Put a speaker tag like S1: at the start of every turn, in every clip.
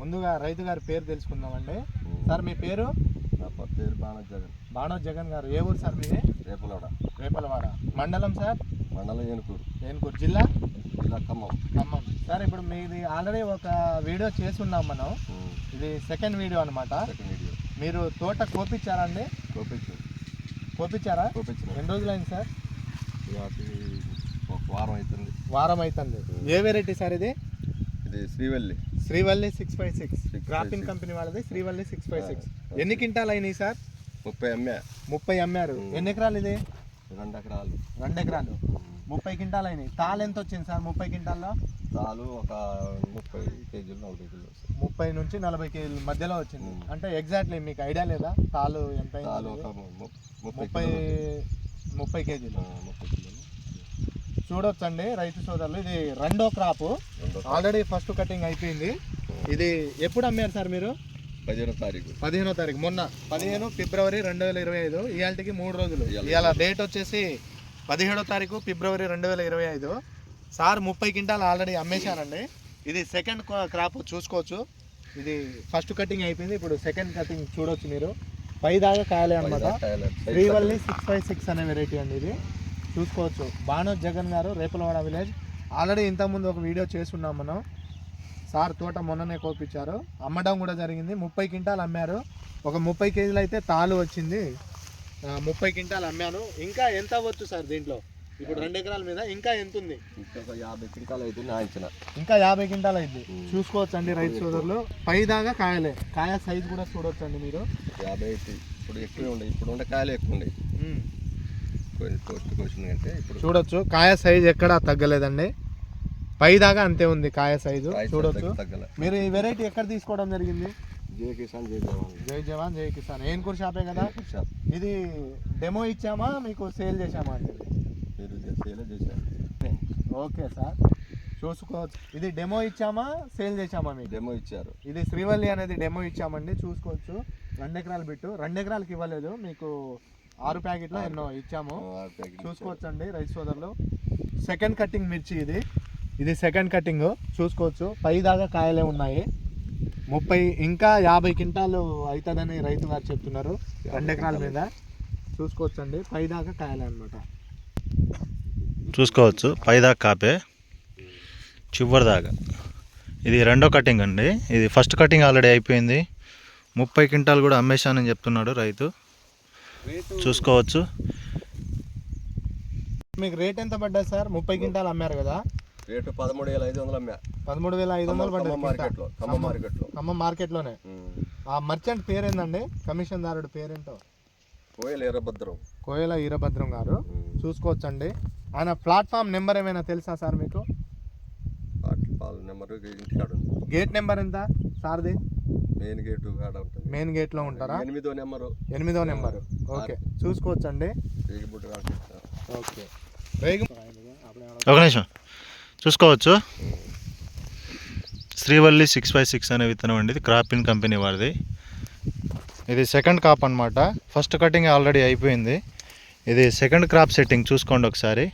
S1: ముందుగా రైతు గారి పేరు తెలుసుకుందామండి. సార్ మీ పేరు?
S2: పేరు బాణ జగన్.
S1: బాణోజ్ జగన్ గారు. ఏ ఊరు సార్ మీది?
S2: రేపులవాడ.
S1: రేపలవాడ. మండలం సార్?
S2: మండలం ఏనుకూరు.
S1: ఏనుకూరు జిల్లా?
S2: జిల్లా ఖమ్మం.
S1: ఖమ్మం. సార్ ఇప్పుడు మీది ఆల్రెడీ ఒక వీడియో చేసి ఉన్నాం మనం ఇది సెకండ్ వీడియో అనమాట
S2: సెకండ్ వీడియో.
S1: మీరు తోట కోపించారా అండి?
S2: కోపించు.
S1: కోపించారా?
S2: కోపించిన.
S1: ఎన్ని రోజులైంది సార్?
S2: వారం అవుతుంది.
S1: వారం అవుతుంది. ఏ వెరైటీ సార్ ఇది?
S2: ఇది Srivalli.
S1: Srivalli six five six cropping. Company వాళ్ళది శ్రీవల్లి సిక్స్ ఫైవ్ సిక్స్ ఎన్ని క్వింటాలు అయినాయి సార్?
S2: ముప్పై ఎంఏ.
S1: ముప్పై అమ్మారు. ఎన్ని ఎకరాలు ఇది?
S2: రెండు ఎకరాలు.
S1: రెండు ఎకరాలు. ముప్పై క్వింటాలు అయినాయి. తాలు ఎంత వచ్చింది సార్ ముప్పై క్వింటాల్లో?
S2: తాలు ఒక ముప్పై కేజీలు నలభై కేజీలు
S1: ముప్పై నుంచి నలభై కేజీల మధ్యలో వచ్చింది. అంటే ఎగ్జాక్ట్లీ మీకు ఐడియా లేదా? తాలు ఎంత
S2: ముప్పై
S1: ముప్పై కేజీలు. చూడొచ్చండి రైతు సోదరులు. ఇది రెండో క్రాప్. ఆల్రెడీ ఫస్ట్ కటింగ్ అయిపోయింది. ఇది ఎప్పుడు అమ్మారు సార్ మీరు?
S2: పదిహేనో తారీఖు.
S1: పదిహేనో తారీఖు. మొన్న పదిహేను ఫిబ్రవరి రెండు వేల ఇరవై ఐదు. ఇవాళకి మూడు రోజులు.
S2: ఇవాళ.
S1: డేట్ వచ్చేసి పదిహేడో తారీఖు ఫిబ్రవరి రెండు వేల ఇరవై ఐదు. సార్ ముప్పై క్వింటాలు ఆల్రెడీ అమ్మేశారండి. ఇది సెకండ్ క్రాప్ చూసుకోవచ్చు. ఇది ఫస్ట్ కటింగ్ అయిపోయింది. ఇప్పుడు సెకండ్ కటింగ్ చూడొచ్చు మీరు. పై దాకా కాయలే అనమాట.
S2: Size
S1: Srivalli six five six అనే వెరైటీ అండి ఇది. చూసుకోవచ్చు. బానోజ్ జగన్ గారు రేపలవాడ విలేజ్ ఆల్రెడీ ఇంతకుముందు ఒక వీడియో చేస్తున్నాం మనం. సార్ తోట మొన్ననే కోపించారు. అమ్మడం కూడా జరిగింది. ముప్పై క్వింటాలు అమ్మారు. ఒక ముప్పై కేజీలు అయితే తాలు వచ్చింది. ముప్పై క్వింటాలు అమ్మాను. ఇంకా ఎంత అవ్వచ్చు సార్ దీంట్లో? ఇప్పుడు రెండు ఎకరాల మీద ఇంకా ఎంత ఉంది?
S2: యాభై క్వింటాలు అయితే నాయించిన
S1: ఇంకా యాభై క్వింటాలు అయింది చూసుకోవచ్చు అండి రైతు సోదరులు. పై దాకా కాయలే. కాయ సైజ్ కూడా చూడొచ్చు అండి మీరు.
S2: యాభై ఇప్పుడు ఎక్కువ ఉండే. ఇప్పుడు ఉండే కాయలు ఎక్కువ పోస్ట్ క్వశ్చన్ అంటే ఇప్పుడు
S1: చూడొచ్చు. కాయ సైజ్ ఎక్కడా తగ్గలేదండి. పై దాకా అంతే ఉంది కాయ సైజు చూడొచ్చు. మీరు ఈ వెరైటీ ఎక్కడ తీసుకోవడం జరిగింది?
S2: జే కిసాన్ జే జవాన్.
S1: జై జవాన్ జై కిసాన్. ఏన్కూర్ షాపే కదా? ఇది డెమో ఇచ్చామా? మీకు సేల్ చేసామా అండి
S2: చేశారు.
S1: Okay sir. చూసుకోవచ్చు. ఇది డెమో ఇచ్చామా? సేల్ చేసామా మీకు?
S2: డెమో ఇచ్చారు.
S1: ఇది శ్రీవల్లి అనేది డెమో ఇచ్చామండి. చూసుకోవచ్చు. రెండు ఎకరాలు బిట్టు రెండు ఎకరాలకి ఇవ్వలేదు. మీకు ఆరు ప్యాకెట్లు ఎన్నో ఇచ్చాము.
S2: ఆరు ప్యాకెట్లు
S1: చూసుకోవచ్చు అండి రైతు సోదరులు. సెకండ్ కటింగ్ మిర్చి ఇది. ఇది సెకండ్ కటింగ్ చూసుకోవచ్చు. పై దాకా కాయలే ఉన్నాయి. ముప్పై ఇంకా యాభై క్వింటాలు అవుతుందని రైతు గారు చెప్తున్నారు. రెండు ఎకరాల మీద. చూసుకోవచ్చు అండి పై దాకా కాయలే అనమాట
S3: చూసుకోవచ్చు. పైదాకా కాపే. చివరి దాకా. ఇది రెండో కటింగ్ అండి. ఇది ఫస్ట్ కటింగ్ ఆల్రెడీ అయిపోయింది. ముప్పై క్వింటాలు కూడా అమ్మేశానని చెప్తున్నాడు రైతు. చూసుకోవచ్చు.
S1: మీకు రేట్ ఎంత పడ్డది సార్? ముప్పై క్వింటాలు అమ్మారు కదా.
S2: రేటు పదమూడు వేల ఐదు వందలు అమ్మా.
S1: పదమూడు వేల ఐదు వందలు పడ్డది.
S2: మార్కెట్లో ఖమ్మం మార్కెట్లో.
S1: ఖమ్మం మార్కెట్లోనే. ఆ మర్చెంట్ పేరేందండి? కమిషన్ దారుడు పేరేంటో?
S2: కోయలు ఎర్రభద్రం
S1: కోయల ఈరభద్రం గారు. చూసుకోవచ్చండి. ఆయన ప్లాట్ఫామ్ నెంబర్ ఏమైనా తెలుసా సార్ మీకు?
S2: నెంబరు
S1: గేట్ నెంబర్ ఎంత సార్ది?
S2: మెయిన్ గేటు కాడ ఉంటుంది.
S1: మెయిన్ గేట్లో ఉంటారా?
S2: ఎనిమిదో నెంబరు.
S1: ఎనిమిదో నెంబర్. ఓకే. చూసుకోవచ్చండి. ఓకే.
S3: ఒక నిమిషం. చూసుకోవచ్చు. శ్రీవల్లి సిక్స్ ఫైవ్ సిక్స్ అనే విత్తనం అండి ఇది. క్రాపిన్ కంపెనీ వారిది. ఇది సెకండ్ కాప్ అనమాట ఫస్ట్ కటింగ్ ఆల్రెడీ అయిపోయింది. ఇది సెకండ్ క్రాప్ సెట్టింగ్. చూసుకోండి ఒకసారి.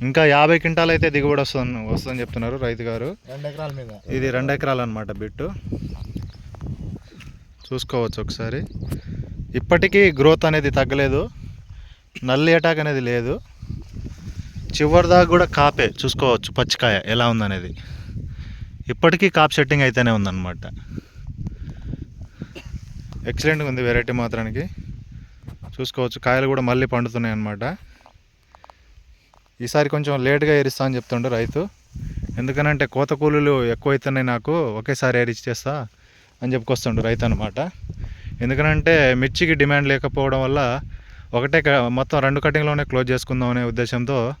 S3: ఇంకా యాభై క్వింటాలు అయితే దిగుబడి వస్తుంది వస్తుందని చెప్తున్నారు రైతు గారు.
S1: రెండు ఎకరాల మీద.
S3: ఇది రెండు ఎకరాలు అనమాట బిట్టు. చూసుకోవచ్చు ఒకసారి. ఇప్పటికీ గ్రోత్ అనేది తగ్గలేదు. నల్లి అటాక్ అనేది లేదు. చివరి దాకా కూడా కాపే. చూసుకోవచ్చు పచ్చికాయ ఎలా ఉందనేది. ఇప్పటికీ కాప్ సెట్టింగ్ అయితేనే ఉందన్నమాట. ఎక్సలెంట్గా ఉంది వెరైటీ మాత్రానికి. చూసుకోవచ్చు కాయలు కూడా మళ్ళీ పండుతున్నాయి అన్నమాట ఈసారి కొంచెం లేట్గా ఏరిస్తా అని చెప్తుండు రైతు. ఎందుకనంటే కోత కూలీలు ఎక్కువ అవుతున్నాయి నాకు ఒకేసారి ఏరిచ్చేస్తా అని చెప్పుకొస్తుండు రైతు అనమాట ఎందుకనంటే మిర్చికి డిమాండ్ లేకపోవడం వల్ల ఒకటే క- మొత్తం రెండు కటింగ్లోనే క్లోజ్ చేసుకుందాం అనే ఉద్దేశంతో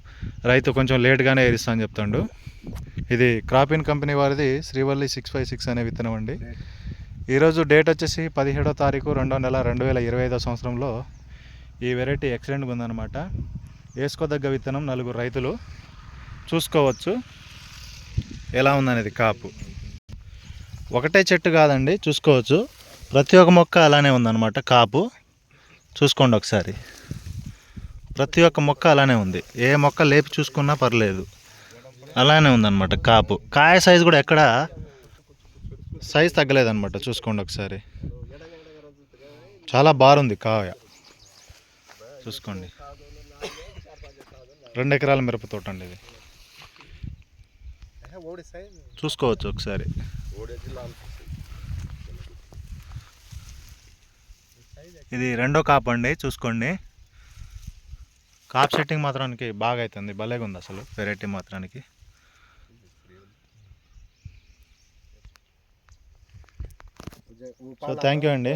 S3: రైతు కొంచెం లేట్గానే ఏరిస్తా అని చెప్తాడు. ఇది క్రాపిన్ కంపెనీ వారిది శ్రీవల్లి సిక్స్ ఫైవ్ సిక్స్ అనే విత్తనం అండి. ఈరోజు డేట్ వచ్చేసి పదిహేడో తారీఖు రెండో నెల రెండు వేల ఇరవై ఐదో సంవత్సరంలో ఈ వెరైటీ ఎక్సలెంట్గా ఉందన్నమాట. వేసుకోదగ్గ విత్తనం నలుగురు రైతులు. చూసుకోవచ్చు. ఎలా ఉందనేది కాపు. ఒకటే చెట్టు కాదండి చూసుకోవచ్చు. ప్రతి ఒక్క మొక్క అలానే ఉందన్నమాట కాపు. చూసుకోండి ఒకసారి. ప్రతి ఒక్క మొక్క అలానే ఉంది. ఏ మొక్క లేపి చూసుకున్నా పర్లేదు. అలానే ఉందన్నమాట కాపు. కాయ సైజు కూడా ఎక్కడ? సైజ్ తగ్గలేదన్నమాట. చూసుకోండి ఒకసారి. చాలా బారుంది కాయ. చూసుకోండి. రెండు ఎకరాల మిరప తోట అండి ఇది. చూసుకోవచ్చు ఒకసారి. ఇది రెండో కాప్ అండి చూసుకోండి. కాప్ సెట్టింగ్ మాత్రానికి బాగా అవుతుంది భలేగా ఉంది అసలు వెరైటీ మాత్రానికి. సో థ్యాంక్ యూ అండి.